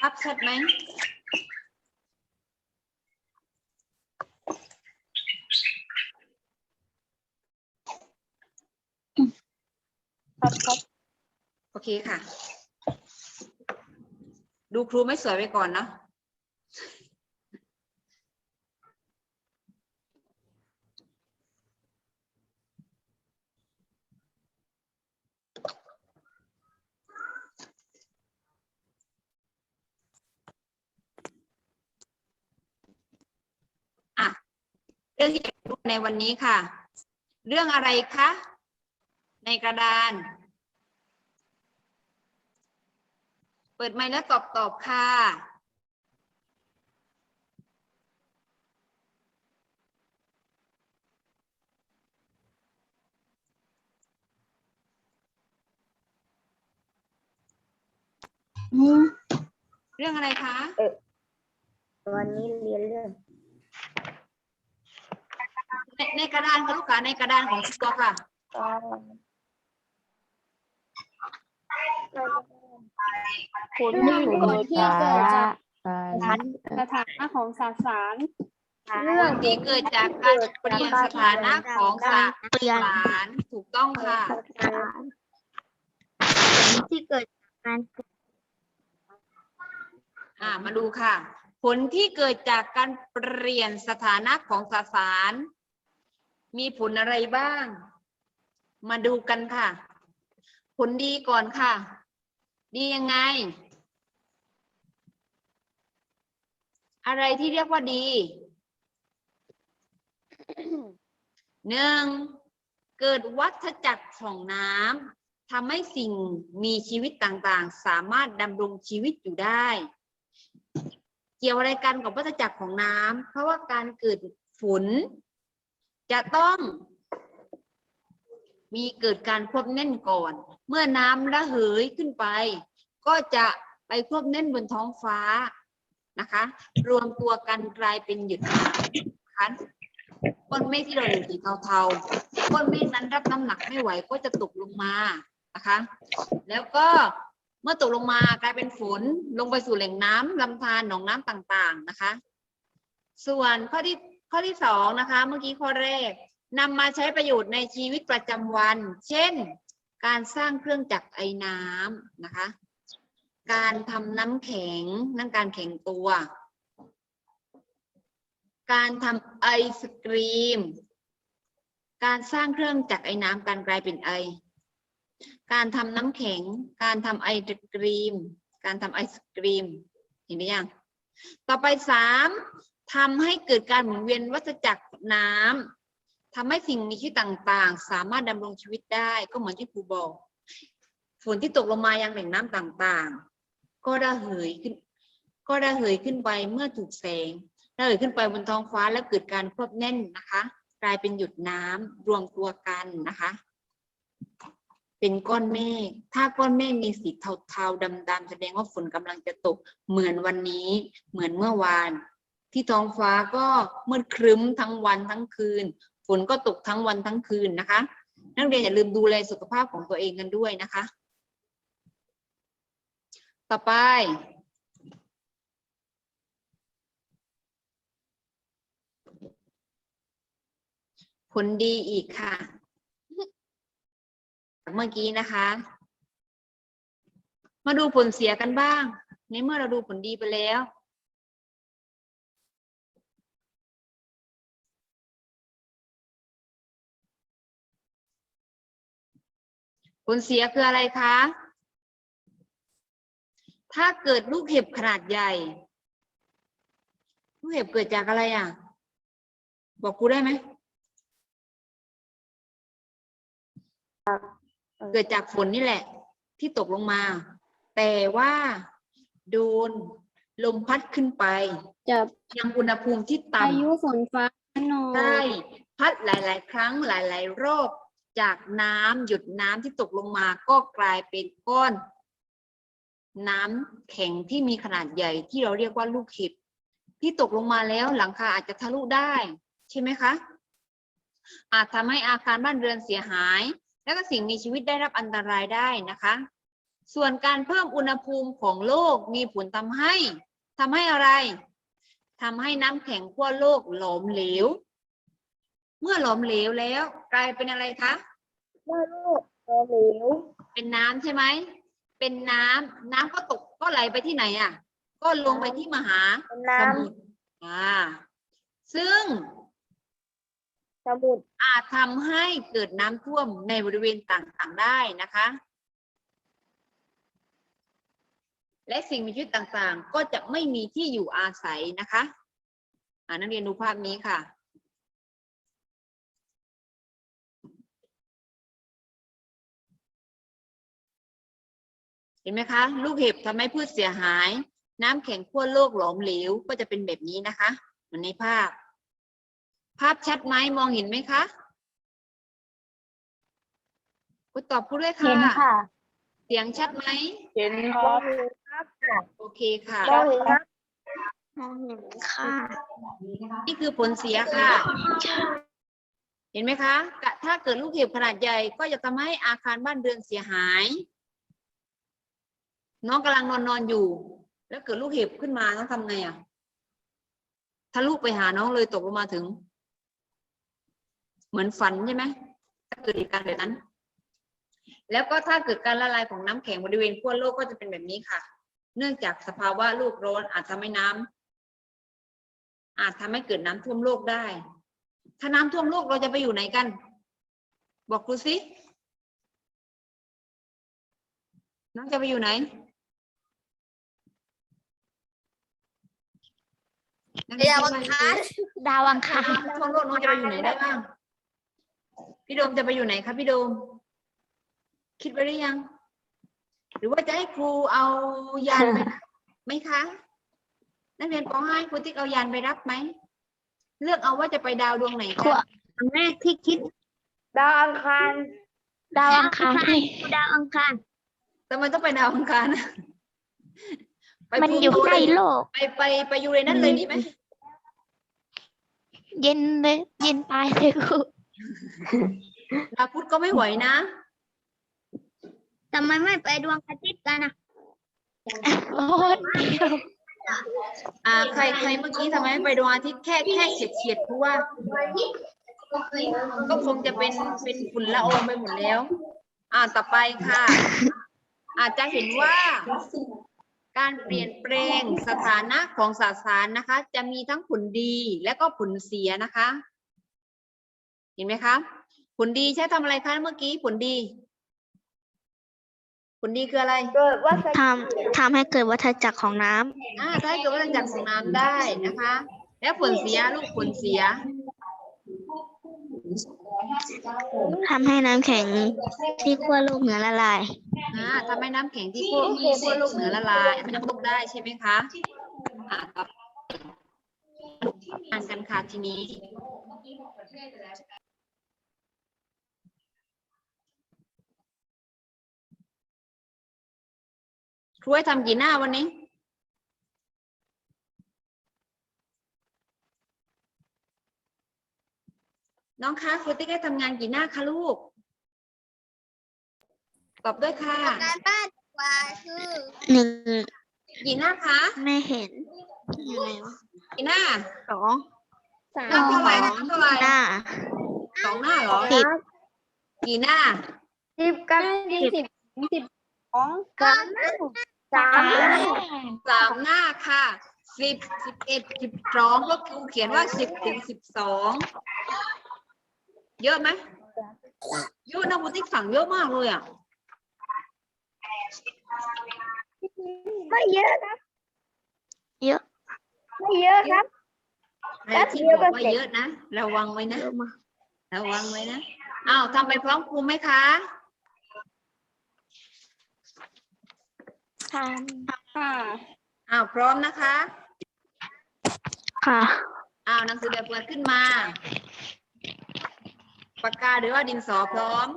ภาพชัดไหมครับครับโอเคค่ะ ดูครูไม่สวยไปก่อนเนาะอะเรื่องที่จะพูดในวันนี้ค่ะ เรื่องอะไรคะ ในกระดาน เปิดไมค์แล้วตอบตอบค่ะอืมเรื่องอะไรคะ วันนี้เรียนเรื่องในในกระดานค่ะลูกค้าในกระดานของตัวค่ะ ผลที่ผลที่เกิดจากการสถานะของสสารเรื่องที่เกิดจากการเปลี่ยนสถานะของสเปลี่ยนารถูกต้องค่ะที่เกิดจากการอ่ามาดูค่ะ ผลที่เกิดจากการเปลี่ยนสถานะของสสาร มีผลอะไรบ้าง มาดูกันค่ะ ผลดีก่อนค่ะ ดียังไง อะไรที่เรียกว่าดีหนึ่งเกิดวัฏจักรของน้ำทำให้สิ่งมีชีวิตต่างๆ สามารถดำรงชีวิตอยู่ได้ เกี่ยวอะไรกันกับวัฏจักรของน้ำเพราะว่าการเกิดฝนจะต้อง มีเกิดการควบแน่นก่อน เมื่อน้ำระเหยขึ้นไป ก็จะไปควบแน่นบนท้องฟ้านะคะ รวมตัวกันกลายเป็นหยุดน้ำนะคะก้อนเมฆที่เราเห็นสีเทาๆก้อนเมฆนั้นรับน้ำหนักไม่ไหวก็จะตกลงมานะคะ แล้วก็เมื่อตกลงมากลายเป็นฝนลงไปสู่แหล่งน้ำลำธารหนองน้ำต่างๆนะคะ ส่วนข้อที่ข้อที่สองนะคะ เมื่อกี้ข้อแรก นำมาใช้ประโยชน์ในชีวิตประจำวัน เช่น การสร้างเครื่องจักรไอน้ำนะคะ การทำน้ำแข็งนั่นการแข็งตัว การทำไอศกรีม การสร้างเครื่องจักรไอน้ำการกลายเป็นไอ การทำน้ำแข็ง การทำไอศกรีม การทำไอศกรีม เห็นไหมยัง ต่อไปสามทำให้เกิดการหมุนเวียนวัฏจักรน้ำ ทำให้สิ่งมีชีวิตต่างๆ สามารถดำรงชีวิตได้ก็เหมือนที่ครูบอก ฝนที่ตกลงมายังแหล่งน้ำต่างๆ ก็ระเหยขึ้น ก็ระเหยขึ้นไปเมื่อถูกแสงระเหยขึ้นไปบนท้องฟ้าแล้วเกิดการควบแน่นนะคะ กลายเป็นหยุดน้ำรวมตัวกันนะคะ เป็นก้อนเมฆถ้าก้อนเมฆมีสีเทาๆดำๆแสดงว่าฝนกำลังจะตกเหมือนวันนี้ เหมือนเมื่อวานที่ท้องฟ้าก็มืดครึ้มทั้งวันทั้งคืน นก็ตกทั้งวันทั้งคืนนะคะ นักเรียนอย่าลืมดูแลสุขภาพของตัวเองกันด้วยนะคะ ต่อไปผลดีอีกค่ะ เมื่อกี้นะคะ มาดูผลเสียกันบ้าง ในเมื่อเราดูผลดีไปแล้ว ผลเสียคืออะไรคะ ถ้าเกิดลูกเห็บขนาดใหญ่ ลูกเห็บเกิดจากอะไรอะ บอกกูได้ไหมเกิดจากฝนนี่แหละ ที่ตกลงมา แต่ว่าโดนลมพัดขึ้นไปจะยังอุณหภูมิที่พายุต่ำฝนฟ้าขนองใช่พัดหลาย ๆ ครั้งหลาย ๆ รอบ จากน้ำหยุดน้ำที่ตกลงมาก็กลายเป็นก้อน น้ำแข็งที่มีขนาดใหญ่ที่เราเรียกว่าลูกเห็บที่ตกลงมาแล้วหลังคาอาจจะทะลุได้ ใช่ไหมคะ อาจทำให้อาคารบ้านเรือนเสียหาย และก็สิ่งมีชีวิตได้รับอันตรายได้นะคะ ส่วนการเพิ่มอุณหภูมิของโลกมีผลทำให้ทำให้อะไรทำให้น้ำแข็งขั้วโลกหลอมเหลว เมื่อหลอมเหลวแล้ว กลายเป็นอะไรคะเมื่อลูกโตเหลว เป็นน้ำใช่ไหม เป็นน้ำน้ำก็ตกก็ไหลไปที่ไหนอะ ก็ลงไปที่มหาเป็นสน้มุทรอ่า ซึ่งำสมุทรอาจทำให้เกิดน้ำท่วมในบริเวณต่างๆได้นะคะ และสิ่งมีชีวิตต่างๆ ก็จะไม่มีที่อยู่อาศัยนะคะอ่านักเรียนดูภาพนี้ค่ะ เห็นไหมคะ ลูกเห็บทำให้พืชเสียหาย น้ำแข็งขั้วโลกหลอมเหลวก็จะเป็นแบบนี้นะคะ เหมือนในภาพ ภาพชัดไหมมองเห็นไหมคะคุณตอบพูดด้วยค่ะเห็นค่ะ เสียงชัดไหมเห็นครับโอเคค่ะมองเห็นครับมองเห็นค่ะ นี่คือผลเสียค่ะ เห็นไหมคะกะถ้าเกิดลูกเห็บขนาดใหญ่ก็จะทำให้อาคารบ้านเรือนเสียหาย น้องกำลังนอนนอนอยู่ แล้วเกิดลูกเห็บขึ้นมาต้องทำไงอะถ้าลูกไปหาน้องเลยตกลงมาถึง เหมือนฝันใช่ไหมถ้าเกิดเหตุการณ์แบบนั้น แล้วก็ถ้าเกิดการละลายของน้ำแข็งบริเวณขั้วโลกก็จะเป็นแบบนี้ค่ะ เนื่องจากสภาวะโลกร้อนอาจทำให้น้ำอาจทำให้เกิดน้ำท่วมโลกได้ ถ้าน้ำท่วมโลกเราจะไปอยู่ไหนกัน บอกครูสิน้องจะไปอยู่ไหน นักเรียนคิดว่าดาวอังคารน้ำท่วมโลกน้องจะไปอยู่ไหนได้บ้าง พี่โดมจะไปอยู่ไหนครับพี่โดม คิดไว้หรือยัง หรือว่าจะให้ครูเอายานไปรับไหมคะ นักเรียนป .5 ครูติ๊กเอายานไปรับไหม เลือกเอาว่าจะไปดาวดวงไหนครูกันครั้งแรกที่คิด ดาวอังคาร ดาวอังคารดาวอังคารทำไมต้องไปดาวอังคารอะไปมันพลูอยู่โตใกล้เลยโลก ไปไปไปยูเรนัสเลยนี่ไหม เย็นเลย เย็นตายเลยครูดาวพุธก็ไม่ไหวนะ ทำไมไม่ไปดวงอาทิตย์กันนะโอ้ยอ่า ใครใครเมื่อกี้ทำไมไม่ไปดวงอาทิตย์แค่แค่เฉียดเฉียดๆเพราะว่า ก็คงจะเป็นเป็นฝุ่นละอองไปหมดแล้ว อ่าต่อไปค่ะ อาจจะเห็นว่า การเปลี่ยนแปลงสถานะของสสารนะคะ จะมีทั้งผลดีและก็ผลเสียนะคะ เห็นไหมคะ ผลดีใช้ทำอะไรคะเมื่อกี้ผลดี ผลดีคืออะไรเกิดว่าทำทำให้เกิดวัฏจักรของน้ำอ่าถ้าให้เกิดว่าจักรของน้ำได้นะคะ แล้วผลเสียลูกผลเสีย ทำให้น้ำแข็งที่ขั้วโลกเหนือละลาย อ่าทำให้น้ำแข็งที่ขั้วขั้วโลกเหนือละลายไม่น้ำตกได้ใช่ไหมคะอ่าต่ออ่านกันค่ะทีนี้ครูให้ทำกี่หน้าวันนี้ น้องคะครูติ๊กให้ทำงานกี่หน้าคะลูก ตอบด้วยค่ะ การบ้านกว่าคือหนึ่งกี่หน้าคะ ไม่เห็นยังไงวะกี่หน้าสองสาหน้ามเท่าไหร่หน้าเท่าไหร่หน้าสองหน้าเหรอ สิบกี่หน้า สิบกับสิบสิบสองสามสามสามหน้าค่ะสิบสิบเอ็ดสิบสองก็ครูเขียนว่าสิบถึงสิบสอง เยอะไหมเยอะนะบุติกสั่งเยอะมากเลยอะไม่เยอะครับ เยอะ ไม่เยอะครับใครที่บอกว่าเยอะนะระวังไว้นะเยอะมากระวังไว้นะอ้าวทำไปพร้อมครูไหมคะค่ะค่ะอ้าวพร้อมนะคะ ค่ะอ้าวหนังสือแบบเปิดขึ้นมา ปากกาหรือว่าดินสอพร้อม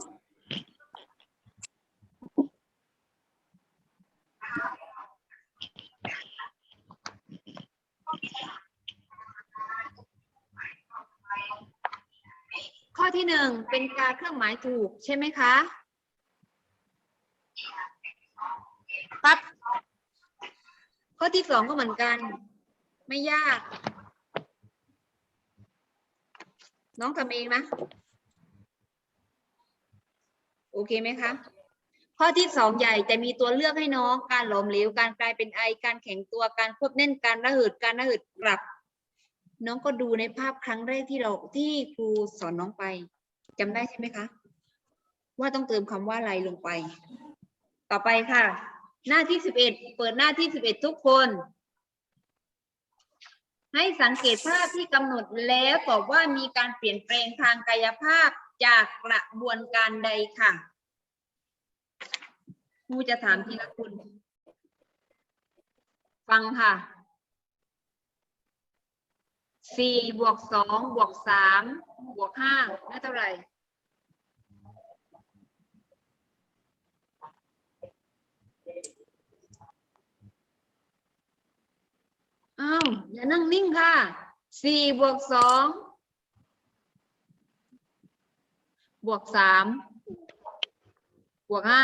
ข้อที่หนึ่งเป็นกาเครื่องหมายถูกใช่ไหมคะครับข้อที่สองก็เหมือนกัน ไม่ยาก น้องทำเองไหม โอเคไหมคะ ข้อที่สองใหญ่แต่มีตัวเลือกให้น้อง การหลอมเหลว การกลายเป็นไอ การแข็งตัว การควบแน่น การระเหิด การระเหิดกลับ น้องก็ดูในภาพครั้งแรกที่เราที่ครูสอนน้องไปจำได้ใช่ไหมคะ ว่าต้องเติมคำว่าอะไรลงไป ต่อไปค่ะ หน้าที่สิบเอ็ดเปิดหน้าที่สิบเอ็ดทุกคน ให้สังเกตภาพที่กำหนดแล้วตอบว่ามีการเปลี่ยนแปลงทางกายภาพ จากกระบวนการใดค่ะครูจะถามทีละคนฟังค่ะสี่บวกสองบวกสามบวกห้าได้เท่าไหร่อ้าวอย่านั่งนิ่งค่ะสี่บวกสอง บวกสามบวกห้า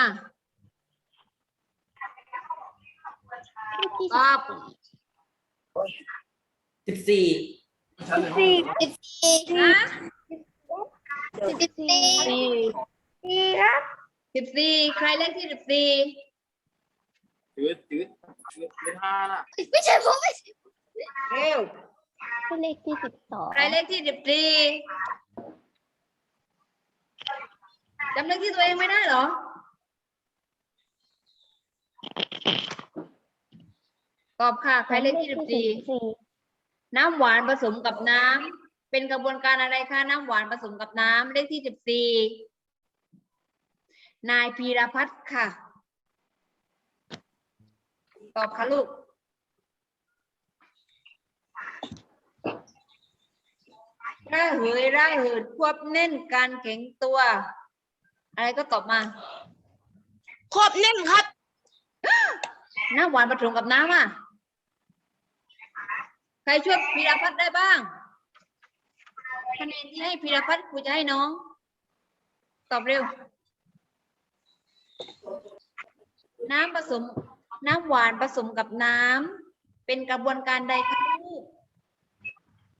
ตอบสิบสี่สี่สิบสี่นะสิบสี่สี่ครับสิบสี่ใครเลขที่สิบสี่จืดจืดจืดเป็นห้าน่ะไม่ใช่ผมไม่ใช่เร็วเลขที่สิบสองใครเลขที่สิบสี่ จำเลขที่ตัวเองไม่ได้เหรอ ตอบค่ะ ใครเลขที่สิบสี่สี่น้ำหวานผสมกับน้ำเป็นกระบวนการอะไรคะน้ำหวานผสมกับน้ำเลขที่สิบสี่นายพีรพัฒน์ค่ะ ตอบค่ะลูกร่าเหยร่าเหิดควบแน่นการแข็งตัว อะไรก็ตอบมา ครบแน่นครับ น้ำหวานผสมกับน้ำอะ ใครช่วยพีรพัฒน์ได้บ้าง คะแนนที่ให้พีรพัฒน์ครูจะให้น้อง ตอบเร็ว น้ำผสม น้ำหวานผสมกับน้ำเป็นกระบวนการใดคะลูก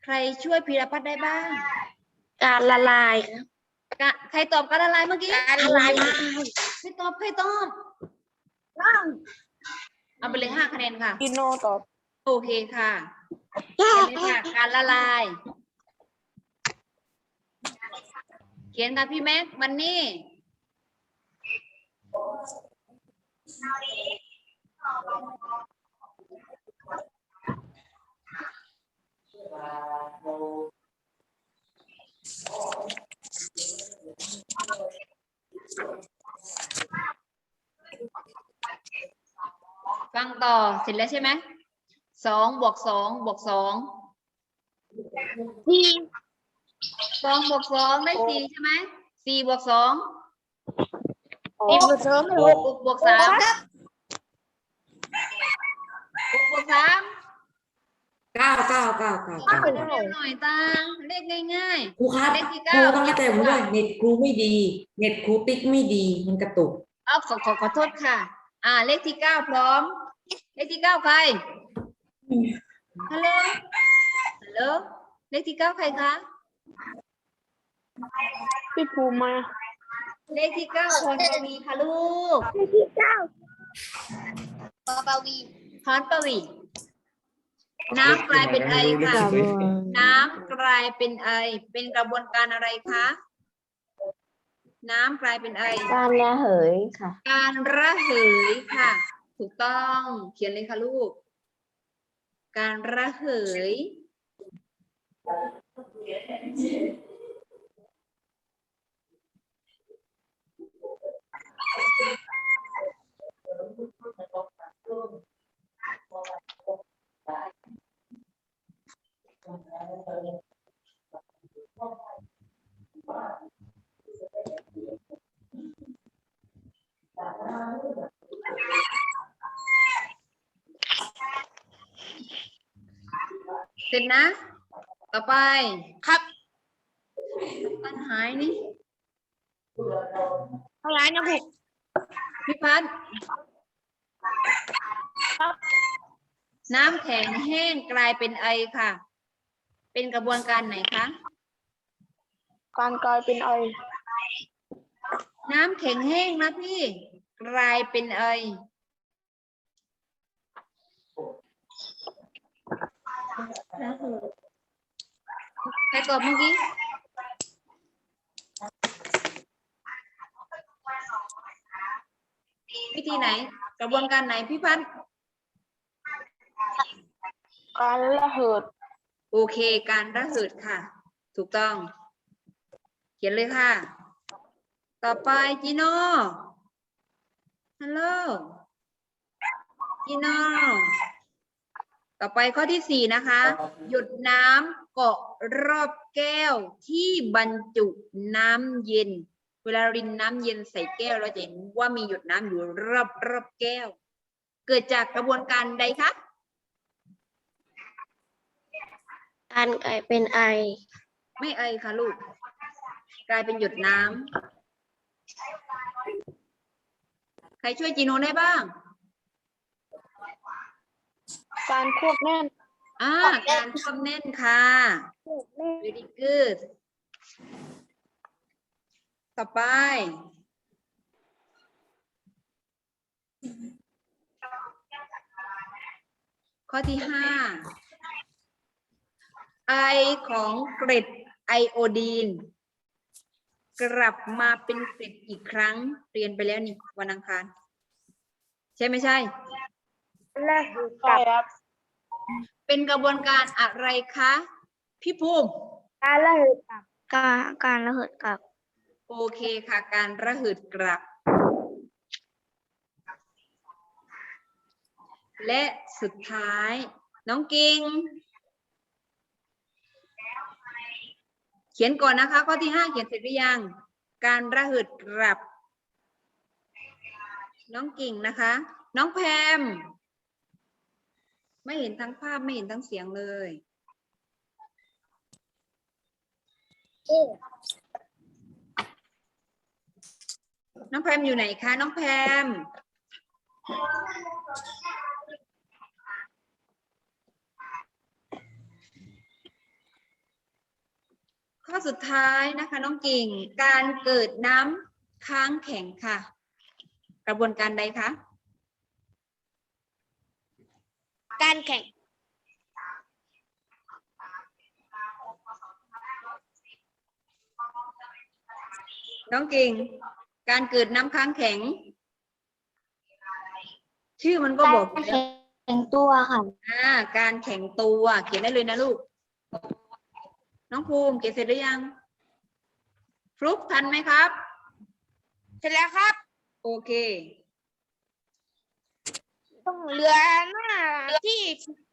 ใครช่วยพีรพัฒน์ได้บ้าง การละลายครับ กะใครตอบการละลายเมื่อกี้การละลายใครตอบใครตอบเอาไปเลยห้าคะแนนค่ะยูโนตอบโอเคค่ะเขียนเลยค่ะการละลาย เขียนค่ะพี่แม็กมันนี่ ฟังต่อเสร็จแล้วใช่ไหมสองบวกสองบวกสองสี่สองบวกสองได้สี่ใช่ไหมสี่บวกสองสี่ผสมหกบวกสามหกบวกสามเก้าเก้าเก้าเก้าเก้าเร็วๆหน่อยตาเลขง่ายครูครับเลขที่คเก้ารูต้องเข้าใจผมด้วยเน็ตครูไม่ดี เน็ตครูติ๊กไม่ดีมันกระตุกๆเอาขอขอขอโทษค่ะ อ่าเลขที่เก้าพร้อม เลขที่เก้าใครฮัลโหลฮัลโหลเลขที่เก้าใครคะพี่ภูมาเลขที่เก้าพรปวีค่ะลูกเลขที่เก้าปอปาวีพรปวีน้ำกลายเป็นไอค่ะ น้ำกลายเป็นไอ เป็นกระบวนการอะไรคะ น้ำกลายเป็นไอ การละเหยค่ะ การระเหยค่ะ ถูกต้องเขียนเลยค่ะลูก การระเหยเนะ ต่อไปครับปัญหาหายนี่อะไรนะครูพี่พัดน้ำแข็งแห้งกลายเป็นไอค่ะ เป็นกระบวนการไหนคะ การกลายเป็นไอ น้ำแข็งแห้งนะพี่ กลายเป็นไอ ใครตอบเมื่อกี้วิธีไหน กระบวนการไหนพี่พันธ์การระเหิดโอเค การระเหิดค่ะ ถูกต้อง เขียนเลยค่ะ ต่อไปจีโน่ฮัลโหลจีโน่ ต่อไปข้อที่สี่นะคะ หยดน้ำเกาะรอบแก้วที่บรรจุน้ำเย็น เวลารินน้ำเย็นใส่แก้วเราจะเห็นว่ามีหยดน้ำอยู่รอบรอบแก้ว เกิดจากกระบวนการใดคะการกลายเป็นไอ ไม่เอ่ยค่ะลูก กลายเป็นหยดน้ำใครช่วยจีโนได้บ้าง การควบแน่น อ่า การควบแน่นค่ะ very good ต่อไป ข้อที่ห้าไอของเกร็ดไอโอดีน กลับมาเป็นเกร็ดอีกครั้ง เรียนไปแล้วนี่วันอังคาร ใช่ไม่ใช่และใช่ครับ เป็นกระบวนการอะไรคะพี่ภูมิการระเหิดกลับการการระเหิดกลับ โอเคค่ะ การระหืดกลับ และสุดท้าย น้องกิง เขียนก่อนนะคะ ข้อที่ห้าเขียนเสร็จหรือยัง การระหืดกลับ น้องกิ่งนะคะ น้องแพม ไม่เห็นทั้งภาพไม่เห็นทั้งเสียงเลยน้องแพมอยู่ไหนคะ น้องแพมข้อสุดท้ายนะคะ น้องกิ่งการเกิดน้ำค้างแข็งค่ะ กระบวนการใดคะ การแข่งน้องกิ่งการเกิดน้ำค้างแข็ง ชื่อมันก็บอกอยู่แล้วแข่งตัวค่ะอ่าการแข็งตัวเขียนได้เลยนะลูก น้องภูมิเขียนเสร็จหรือยัง ฟลุกทันไหมครับ เสร็จแล้วครับ โอเคต้อง เรือหน้าที่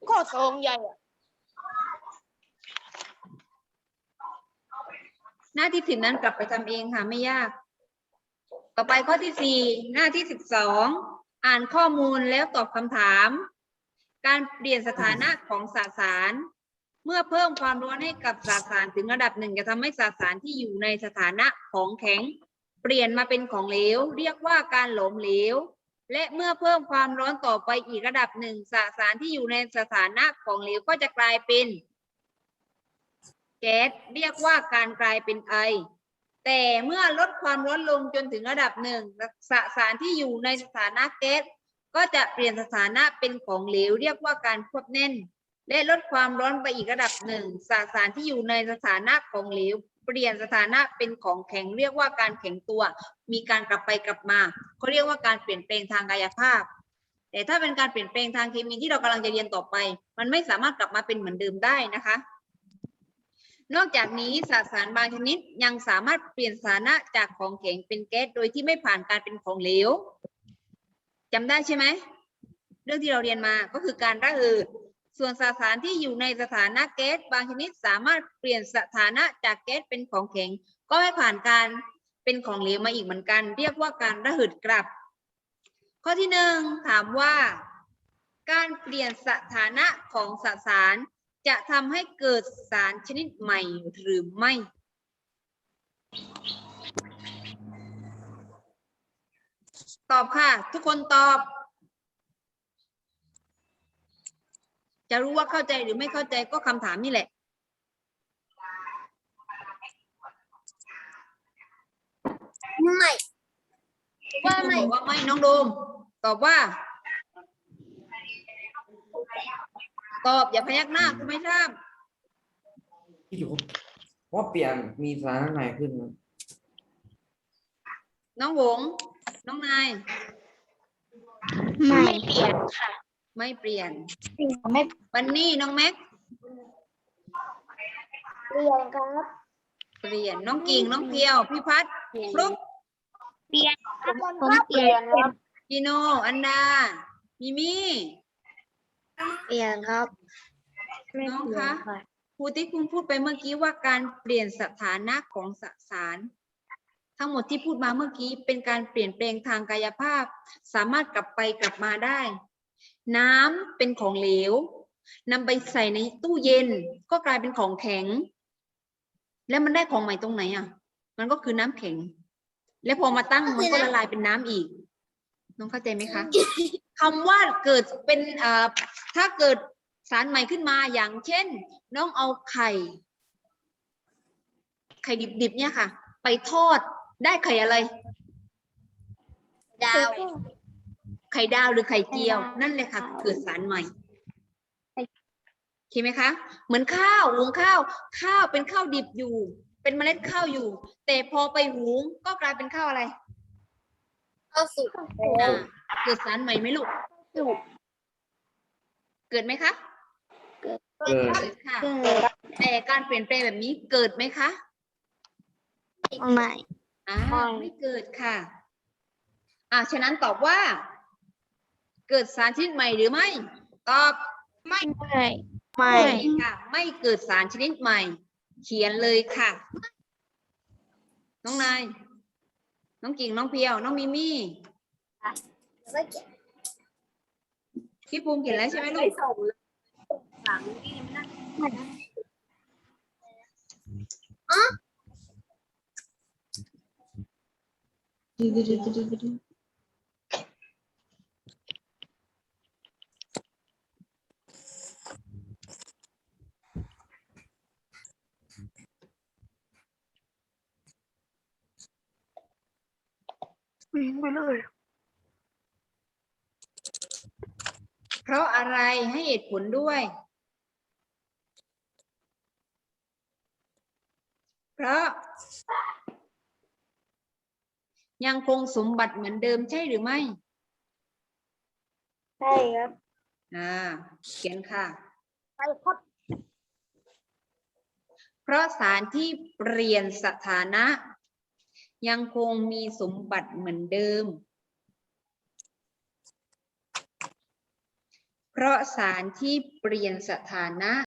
โคตรทองใหญ่อะหน้าที่สิบนั้นกลับไปทำเองค่ะไม่ยาก ต่อไปข้อที่สี่หน้าที่สิบสองอ่านข้อมูลแล้วตอบคำถาม การเปลี่ยนสถานะของสสาร เมื่อเพิ่มความร้อนให้กับสสารถึงระดับหนึ่งจะทำให้สสารที่อยู่ในสถานะของแข็ง เปลี่ยนมาเป็นของเหลว เรียกว่าการหลอมเหลว และเมื่อเพิ่มความร้อนต่อไปอีกระดับหนึ่งสสารที่อยู่ในสถานะของเหลวก็จะกลายเป็นแก๊สเรียกว่าการกลายเป็นไอ แต่เมื่อลดความร้อนลงจนถึงระดับหนึ่งสสารที่อยู่ในสถานะแก๊สก็จะเปลี่ยนสถานะเป็นของเหลวเรียกว่าการควบแน่นและลดความร้อนไปอีกระดับหนึ่งสสารที่อยู่ในสถานะของเหลว เปลี่ยนสถานะเป็นของแข็งเรียกว่าการแข็งตัว มีการกลับไปกลับมาเขาเรียกว่าการเปลี่ยนแปลงทางกายภาพ แต่ถ้าเป็นการเปลี่ยนแปลงทางเคมีที่เรากำลังจะเรียนต่อไป มันไม่สามารถกลับมาเป็นเหมือนเดิมได้นะคะ นอกจากนี้สสารบางชนิดยังสามารถเปลี่ยนสถานะจากของแข็งเป็นแก๊สโดยที่ไม่ผ่านการเป็นของเหลวจำได้ใช่ไหมเรื่องที่เราเรียนมาก็คือการระอืด ส่วนสสารที่อยู่ในสถานะแก๊สบางชนิดสามารถเปลี่ยนสถานะจากแก๊สเป็นของแข็ง ก็ไม่ผ่านการเป็นของเหลวมาอีกเหมือนกัน เรียกว่าการระหืดกลับ ข้อที่หนึ่งถามว่า การเปลี่ยนสถานะของสสารจะทำให้เกิดสารชนิดใหม่หรือไม่ตอบค่ะ ทุกคนตอบ จะรู้ว่าเข้าใจหรือไม่เข้าใจก็คำถามนี่แหละ ไม่ว่าคุณไม่บอกว่าไม่น้องโดม ตอบว่า ตอบอย่าพยักหน้าคุณไม่ทราบพี่อยู่ว่าเปลี่ยนมีสารใหม่ขึ้นนะน้องหงส์น้องนาย ไม่เปลี่ยนค่ะ ไม่เปลี่ยน ไม่บันนี่น้องแม็ก เปลี่ยนครับ เปลี่ยนน้องกิ่งน้องเพียว พี่พัฒน์ฟลุ๊กเปลี่ยนผมเปลี่ยนครับจีโนอันดามิมี่เปลี่ยนครับน้องคะครูที่คุณพูดไปเมื่อกี้ว่าการเปลี่ยนสถานะของสสารทั้งหมดที่พูดมาเมื่อกี้เป็นการเปลี่ยนแปลงทางกายภาพ สามารถกลับไปกลับมาได้ น้ำเป็นของเหลวนำไปใส่ในตู้เย็นก็กลายเป็นของแข็ง แล้วมันได้ของใหม่ตรงไหนอะ มันก็คือน้ำแข็ง แล้วพอมาตั้งมันก็ละลายเป็นน้ำอีก น้องเข้าใจไหมคะคำว่าเกิดเป็นเอ่อถ้าเกิดสารใหม่ขึ้นมาอย่างเช่น น้องเอาไข่ ไข่ดิบๆเนี่ยค่ะ ไปทอดได้ไข่อะไร ดาวไข่ดาวหรือไข่เจียว นั่นเลยค่ะเกิดสารใหม่เข้าไหมคะ เหมือนข้าวหุงข้าว ข้าวเป็นข้าวดิบอยู่ เป็นเมล็ดข้าวอยู่ แต่พอไปหุงก็กลายเป็นข้าวอะไรเข้าสู่อ่าเกิดสารใหม่ไหมลูกเกิดไหมคะเกิดเกิดค่ะแต่การเปลี่ยนแปลงแบบนี้เกิดไหมคะไม่อ่าไม่ไม่เกิดค่ะ อ่าฉะนั้นตอบว่า เกิดสารชนิดใหม่หรือไม่ ตอบไม่ไม่ค่ะ ไม่เกิดสารชนิดใหม่ เขียนเลยค่ะ น้องนาย น้องกิ่ง น้องเพียว น้องมิมี่พี่ภูมิเขียนแล้วใช่ไหมลูก วิ่งไปเลย เพราะอะไรให้เหตุผลด้วย เพราะ ยังคงสมบัติเหมือนเดิมใช่หรือไม่ ใช่ครับ อ่า เขียนค่ะใช่ครับ เพราะสารที่เปลี่ยนสถานะ ยังคงมีสมบัติเหมือนเดิม เพราะสารที่เปลี่ยนสถานะ